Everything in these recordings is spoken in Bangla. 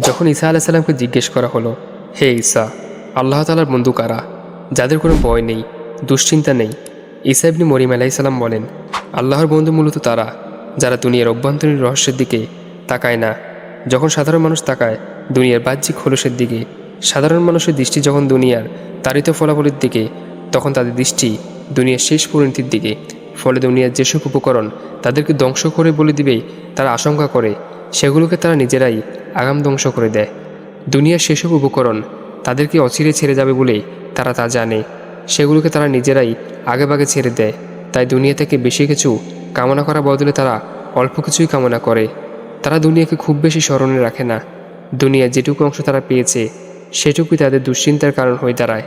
যখন ঈসা আলাইসাল্লামকে জিজ্ঞেস করা হলো, হে ঈসা, আল্লাহ তালার বন্ধু কারা? যাদের কোনো ভয় নেই, দুশ্চিন্তা নেই? ঈসা ইবনি মরিম আলাইসাল্লাম বলেন, আল্লাহর বন্ধু মূলত তারা, যারা দুনিয়ার অভ্যন্তরীণ রহস্যের দিকে তাকায় না। যখন সাধারণ মানুষ তাকায় দুনিয়ার বাহ্যিক খোলসের দিকে, সাধারণ মানুষের দৃষ্টি যখন দুনিয়ার তারিত ফলাফলের দিকে, তখন তাদের দৃষ্টি দুনিয়ার শেষ পরিণতির দিকে। ফলে দুনিয়ার যেসব উপকরণ তাদেরকে ধ্বংস করে বলে দিবে, তারা আশঙ্কা করে। সেগুলোকে তারা নিজেরাই আগাম ধ্বংস করে দেয়। দুনিয়ার সেসব উপকরণ তাদেরকে অচিরে ছেড়ে যাবে বলেই তারা তা জানে। সেগুলোকে তারা নিজেরাই আগেভাগে ছেড়ে দেয়। তাই দুনিয়া থেকে বেশি কিছু কামনা করা বদলে তারা অল্প কিছুই কামনা করে। তারা দুনিয়াকে খুব বেশি স্মরণে রাখে না। দুনিয়ার যেটুকু অংশ তারা পেয়েছে, সেটুকুই তাদের দুশ্চিন্তার কারণ হয়ে দাঁড়ায়।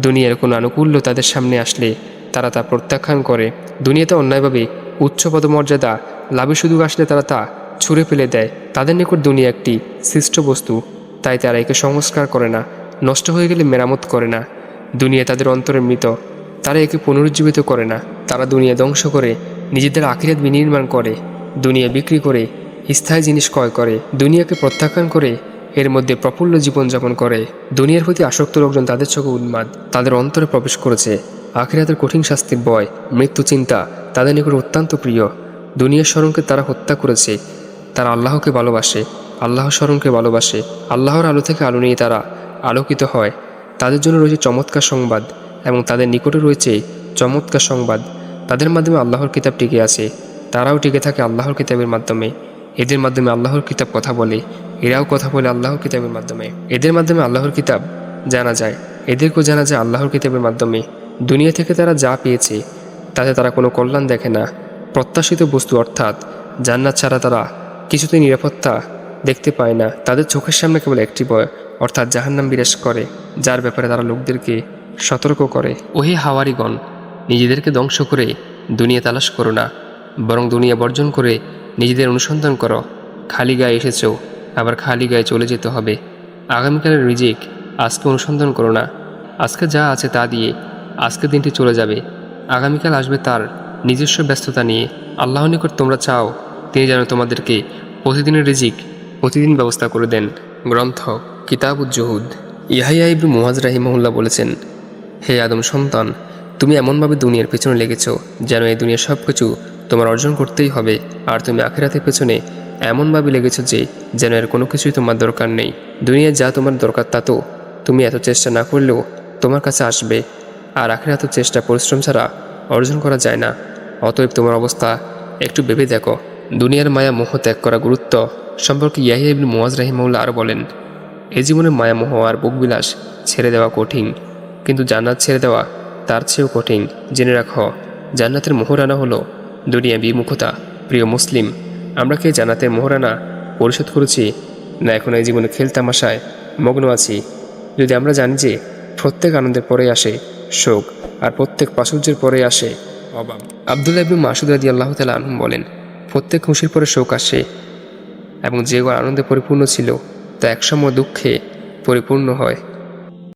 দুনিয়ার কোনো আনুকূল্য তাদের সামনে আসলে তারা তা প্রত্যাখ্যান করে। দুনিয়াতে অন্যায়ভাবে উচ্চ পদমর্যাদা লাভের সুযোগ আসলে তারা তা ছুঁড়ে ফেলে দেয়। তাদের নিকট দুনিয়া একটি সৃষ্ট বস্তু, তাই তারা একে সংস্কার করে না, নষ্ট হয়ে গেলে মেরামত করে না। দুনিয়া তাদের অন্তরে মৃত, তারা একে পুনরুজ্জীবিত করে না। তারা দুনিয়া ধ্বংস করে, নিজেদের আখিরাত বিনির্মাণ করে, দুনিয়া বিক্রি করে, স্থায়ী জিনিস ক্রয় করে, দুনিয়াকে প্রত্যাখ্যান করে, এর মধ্যে প্রফুল্ল জীবনযাপন করে। দুনিয়ার প্রতি আসক্ত লোকজন তাদের চোখে উন্মাদ, তাদের অন্তরে প্রবেশ করেছে। আখিরাতের কঠিন শাস্তির বয় মৃত্যু চিন্তা তাদের নিকট অত্যন্ত প্রিয়। দুনিয়ার স্মরণকে তারা হত্যা করেছে তারা আল্লাহকে ভালোবাসে, আল্লাহ স্মরণকে ভালোবাসে, আল্লাহর আলো থেকে আলো নিয়ে তারা আলোকিত হয়। তাদের জন্য রয়েছে চমৎকার সংবাদ এবং তাদের নিকটে রয়েছে চমৎকার সংবাদ। তাদের মাধ্যমে আল্লাহর কিতাব টিকে আছে, তারাও টিকে থাকে আল্লাহর কিতাবের মাধ্যমে। এদের মাধ্যমে আল্লাহর কিতাব কথা বলে, এরাও কথা বলে আল্লাহর কিতাবের মাধ্যমে। এদের মাধ্যমে আল্লাহর কিতাব জানা যায়, এদেরকেও জানা যায় আল্লাহর কিতাবের মাধ্যমে। দুনিয়া থেকে তারা যা পেয়েছে, তাতে তারা কোনো কল্যাণ দেখে না। প্রত্যাশিত বস্তু অর্থাৎ জান্নাত ছাড়া তারা কিছুতেই নিরাপত্তা দেখতে পায় না। তাদের চোখের সামনে কেবল একটি বয় অর্থাৎ জাহান্নাম বিরাজ করে, যার ব্যাপারে তারা লোকদেরকে সতর্ক করে। ওহে হাওয়ারিগণ, নিজেদেরকে ধ্বংস করে দুনিয়া তালাশ করো না, বরং দুনিয়া বর্জন করে নিজেদের অনুসন্ধান করো। খালি গায়ে এসেছ, আবার খালি গায়ে চলে যেতে হবে। আগামীকালের রিজিক আজকে অনুসন্ধান করো না। আজকে যা আছে তা দিয়ে আজকের দিনটি চলে যাবে। আগামীকাল আসবে তার নিজস্ব ব্যস্ততা নিয়ে। আল্লাহ নিকট তোমরা চাও তিনি যেন তোমাদেরকে প্রতিদিনের রিজিক, প্রতিদিন ব্যবস্থা করে দেন। গ্রন্থ কিতাব কিতাবুজ্জহুদ। ইহাইয়া ইবনু মুহাজ রাহিমহুল্লাহ বলেছেন, হে আদম সন্তান, তুমি এমনভাবে দুনিয়ার পেছনে লেগেছ যেন এই দুনিয়ার সব কিছু তোমার অর্জন করতেই হবে, আর তুমি আখেরাতের পেছনে এমনভাবে লেগেছ যে যেন এর কোনো কিছুই তোমার দরকার নেই। দুনিয়ার যা তোমার দরকার তা তো তুমি এত চেষ্টা না করলেও তোমার কাছে আসবে, আর আখেরাত চেষ্টা পরিশ্রম ছাড়া অর্জন করা যায় না। অতএব তোমার অবস্থা একটু ভেবে দেখো। দুনিয়ার মায়া মোহ ত্যাগ করা গুরুত্ব সম্পর্কে ইয়াহিয়া ইবনু মুয়াজ রাহিমাউল্লাহ আরও বলেন, এ জীবনে মায়ামোহ আর বুকবিলাস ছেড়ে দেওয়া কঠিন, কিন্তু জান্নাত ছেড়ে দেওয়া তার চেয়েও কঠিন। জেনে রাখো, জান্নাতের মোহরানা হলো দুনিয়া বিমুখতা। প্রিয় মুসলিম, আমরা কি জান্নাতের মোহরানা পরিশোধ করেছি? না, এখন এই জীবনে খেলতামাশায় মগ্ন আছি। যদি আমরা জানি যে প্রত্যেক আনন্দের পরে আসে শোক আর প্রত্যেক প্রাচুর্যের পরে আসে অবাব আবদুল্লাহ মাসুদ রাদি আল্লাহ তালা আনহুম বলেন প্রত্যেক খুশির পরে শোক আসে এবং যে আনন্দে পরিপূর্ণ ছিল, তা একসময় দুঃখে পরিপূর্ণ হয়।